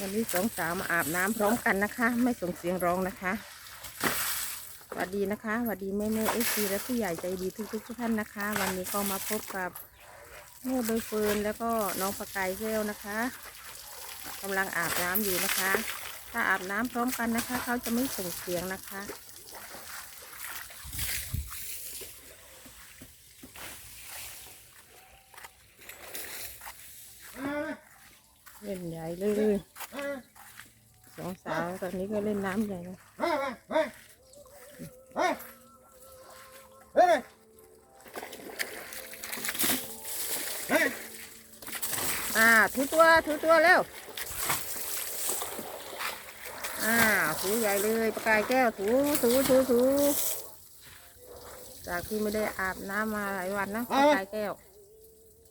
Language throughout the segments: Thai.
วันนี้สองสาวมาอาบน้ำพร้อมกันนะคะ ไม่ส่งเสียงร้องนะคะสวัสดีนะคะสวัสดีแม่แม่เอซีและผู้ใหญ่ใจดีทุกทุกท่านนะคะ วันนี้ก็มาพบกับแม่ใบเฟิร์นแล้วก็น้องประกายแก้วนะคะกำลังอาบน้ำอยู่นะคะ ถ้าอาบน้ำพร้อมกันนะคะ เขาจะไม่ส่งเสียงนะคะเล่นใหญ่เลย สองสาวตอนนี้ก็เล่นน้ำใหญ่เลยอ่าถูตัวถูตัวเร็วอ่าถูใหญ่เลยประกายแก้วถูถูถูถูจากที่ไม่ได้อาบน้ำมาหลายวันนะประกายแก้ว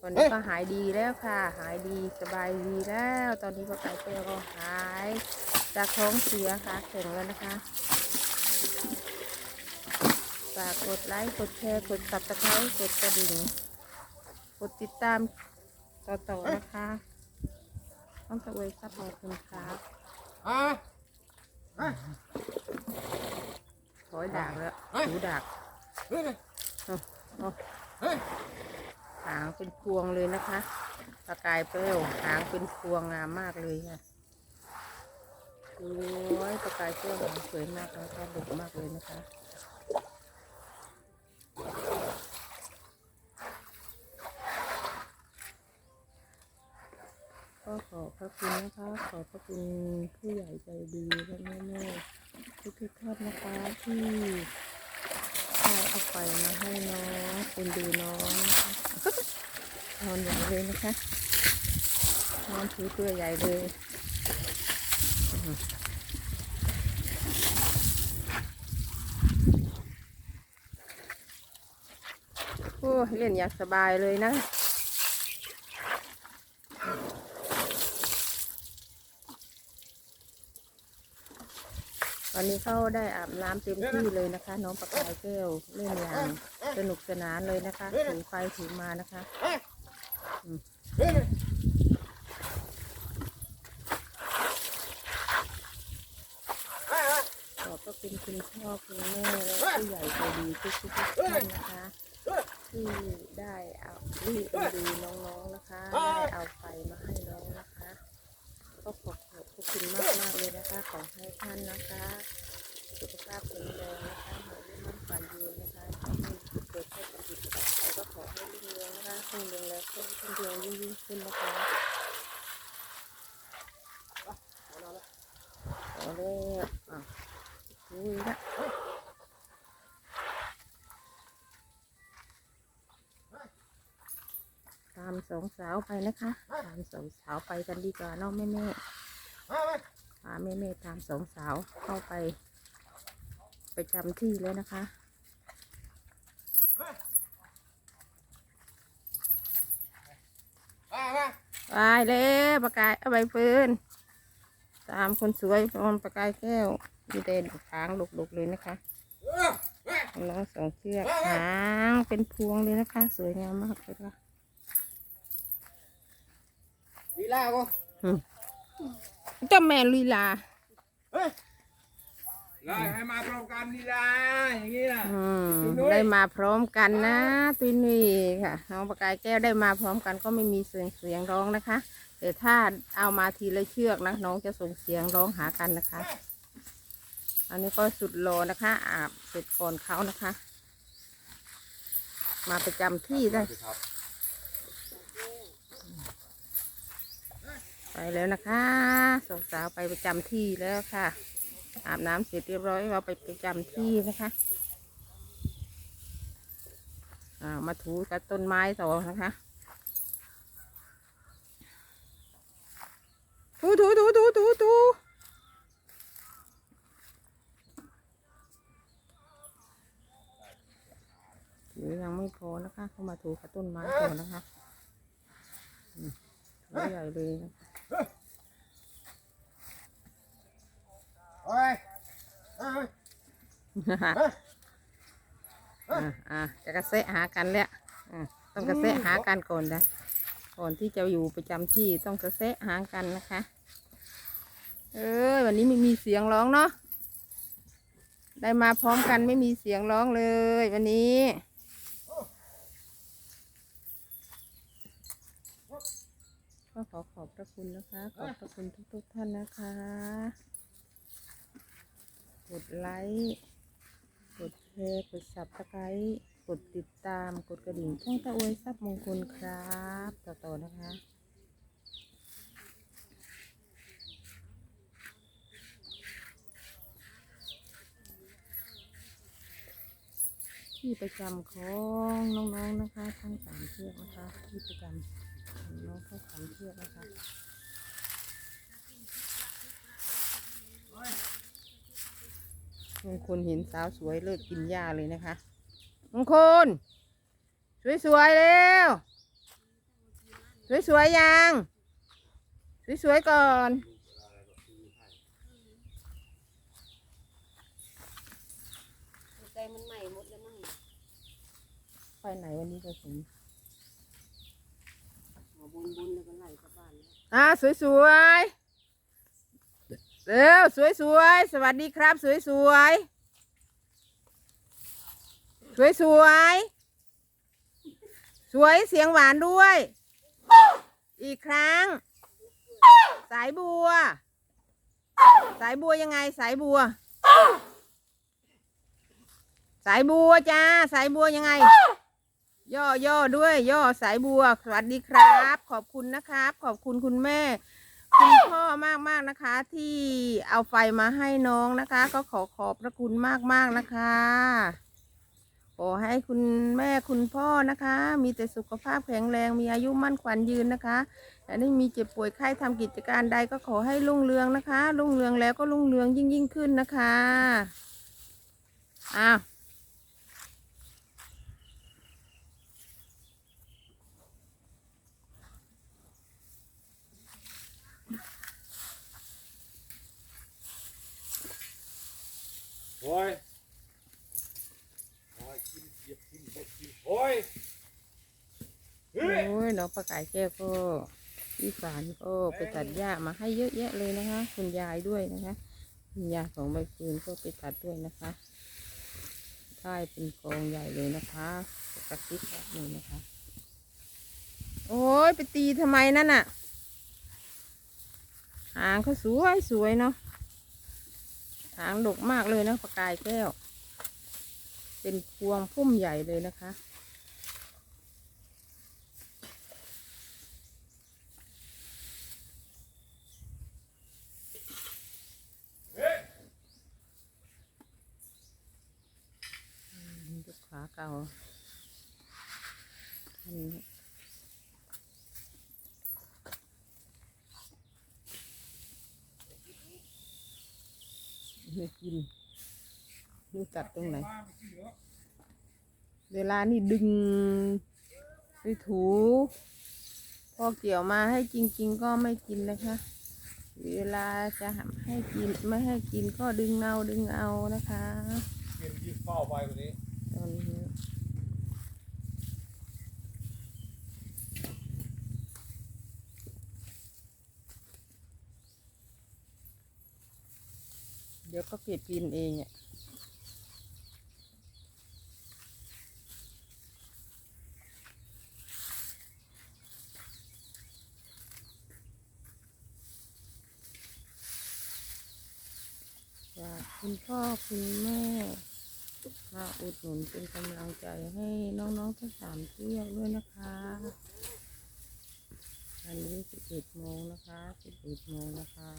วันนี้ก็หายดีแล้วค่ะ หายดีสบายดีแล้ว ตอนนี้ประกายแก้วก็หาย จากท้องเสียค่ะแข็งแล้วนะคะฝากกดไลค์กดแชร์กดสับตะไคร้กดกระดิ่งกดติดตามต่อๆนะคะ ต้องตะเวยซับขอบคุณครับถอยดากแล้วหูดากเอาเอา หางเป็นพวงเลยนะคะประกายเปลวหางเป็นพวงงามมากเลยค่ะสวยประกายเปลวหางสวยมากนะคะดกมากเลยนะคะก็ขอบพระคุณนะคะ ขอบพระคุณผู้ใหญ่ใจดีและแม่แม่ทุกทุกท่านนะคะที่ให้เอาไฟมาให้น้องเป็นดูน้อง นอนใหญ่เลยนะคะนอนถือตัวใหญ่เลยโอ้เล่นอยางสบายเลยนะวันนี้เขาได้อาบน้ำเต็มที่เลยนะคะ น้องประกายแก้วเล่นอย่างสนุกสนานเลยนะคะถือไฟถือมานะคะ ขอบพระคุณคุณพ่อคุณแม่และผู้ใหญ่ใจดีทุกทุกๆท่านนะคะ ที่ได้เอาที่เอ็นดูน้องๆนะคะ ได้เอาไฟมาให้น้องนะคะ ก็ขอบขอบพระคุณมากมากๆเลยนะคะ ขอให้ท่านนะคะ สุขภาพแข็งแรงนะคะหายมั่นฝันยืนนะคะถ้ามีเกิดแค่ติดต่อไปก็ขอให้รุ่งเรืองนะคะรุ่งเรืองแล้วก็รุ่งเรืองยิ่งยิ่งขึ้นนะคะ เอาเลยอะอุ้ยละตามสองสาวไปนะคะ ตามสองสาวไปกันดีกว่าเน้องแม่แม่ๆพาแม่เมตามสองสาวเข้าไป ไปจำที่แล้วนะคะไปเลยประกายเอาใบฟืน ตามคนสวยพร้อมประกายแก้วมีเด่นหางหลกๆเลยนะคะน้องสองเชือกหางเป็นพวงเลยนะคะ สวยงามมากเลยค่ะลีลาก็เจ้าแม่ลีลาลาให้มาพร้อมกันลีลาอย่างนี้นะอืมดูด้วยได้มาพร้อมกันนะตุยนี่ค่ะน้องประกายแก้วได้มาพร้อมกันก็ไม่มีเสียงเสียงร้องนะคะ แต่ถ้าเอามาทีละเชือกนะน้องจะส่งเสียงร้องหากันนะคะ อันนี้ก็สุดโลนะคะ อาบเสร็จก่อนเขานะคะ มาประจำที่ได้ ไปแล้วนะคะสองสาวไปประจำที่แล้วค่ะ อาบน้ำเสร็จเรียบร้อยเราไปประจำที่นะคะอ่ามาถูกับต้นไม้ต่อนะคะ ถูถูถูถูถูถูหรือยังไม่พอนะคะ เข้ามา ถูกับต้นไม้ก่อนนะคะอืมถูใหญ่เลยนะโอ้ยเอ้ยอ่าอ่าจะกระเซะหากันแล้วอ่าต้องกระเซะหากันก่อนนะก่อนที่จะอยู่ประจำที่ต้องกระเซะหากันนะคะ เอ้ยวันนี้ไม่มีเสียงร้องเนาะได้มาพร้อมกันไม่มีเสียงร้องเลยวันนี้ ก็ขอขอบพระคุณนะคะ ขอบพระคุณทุกๆท่านนะคะ กดไลค์กดแชร์กดสับสไครต์กดติดตามกดกระดิ่งช่องตะอวยทรัพย์มงคลครับ ต่อๆนะคะที่ประจำของน้องๆนะคะ ทั้งสามเชือกนะคะ ที่ประจำ น้องทั้งสามเชือกนะคะมงคลเห็นสาวสวยเลิกกินหญ้าเลยนะคะมงคลสวยๆเร็วสวยๆยังสวยๆก่อนใจมันใหม่หมดแล้วมั้งไปไหนวันนี้ก็สมหัวบน บนแล้วก็ไหลกลับบ้านแล้วอ่าสวยสวยๆเร็วสวยสวยๆสวัสดีครับ สวยสวยสวยสวยๆสวยเสียงหวานด้วย อีกครั้ง สายบัว สายบัวยังไง สายบัว สายบัวจ้า สายบัวยังไง ย่อย่อด้วย ย่อสายบัวสวัสดีครับ ขอบคุณนะครับ ขอบคุณคุณแม่ คุณพ่อมากมากนะคะ ที่เอาไฟมาให้น้องนะคะ ก็ขอขอบพระคุณมากมากนะคะขอให้คุณแม่คุณพ่อนะคะ มีแต่สุขภาพแข็งแรงมีอายุมั่นขวัญยืนนะคะและไม่มีเจ็บป่วยไข้ทำกิจการใดก็ขอให้รุ่งเรืองนะคะรุ่งเรืองแล้วก็รุ่งเรืองยิ่งยิ่งขึ้นนะคะอ้าว โอ้ยโอ้ยกินเกียบกินเบ็ดกินโอ้ยเฮ้ยโอ้ยน้องประกายแก้วก็พี่ฝานก็ไปตัดหญ้ามาให้เยอะแยะเลยนะคะ คุณยายด้วยนะคะคุณยายของใบฟืนก็ไปตัดด้วยนะคะได้เป็นกองใหญ่เลยนะคะกระซิบแบบนึ่งนะคะ โอ้ยไปตีทำไมนั่นน่ะหางเขาสวยสวยเนาะหางดกมากเลยนะประกายแก้ว เป็นพวงพุ่มใหญ่เลยนะคะ ลูกค้า เก่าอันนี้ไม่กินดูตัดตรงไหน เวลานี่ดึงไปถู พอเกี่ยวมาให้จริง ๆ ก็ไม่กินนะคะ เวลาจะให้กินไม่ให้กินก็ดึงเอาดึงเอานะคะเกียบยิบเฝ้าไปคนนี้ อนเดี๋ยวก็เก็บกินเองอะจากคุณพ่อคุณแม่ อุดหนุนเป็นกำลังใจให้น้องๆทั้งสามเชือกด้วยนะคะอันนี้สิบเอ็ดโมงนะคะสิบเอ็ดโมงนะคะ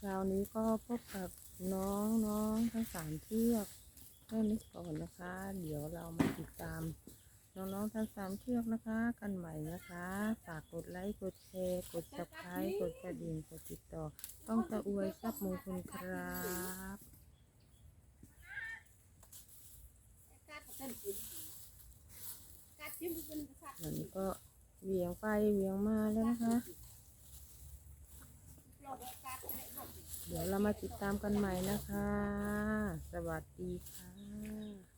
คราวนี้ก็พบกับน้องๆทั้งสามเชือกแค่นี้ก่อนนะคะ เดี๋ยวเรามาติดตาม น้องๆทั้งสามเชือกนะคะ กันใหม่นะคะ ฝากกดไลค์กดแชร์กด subscribe กดกระดิ่งกดติดต่อ ต้องตะอวยทรัพย์มงคลครับมันก็เหวียงไปเหวียงมาแล้วนะคะ เดี๋ยวเรามาติดตามกันใหม่นะคะ สวัสดีค่ะ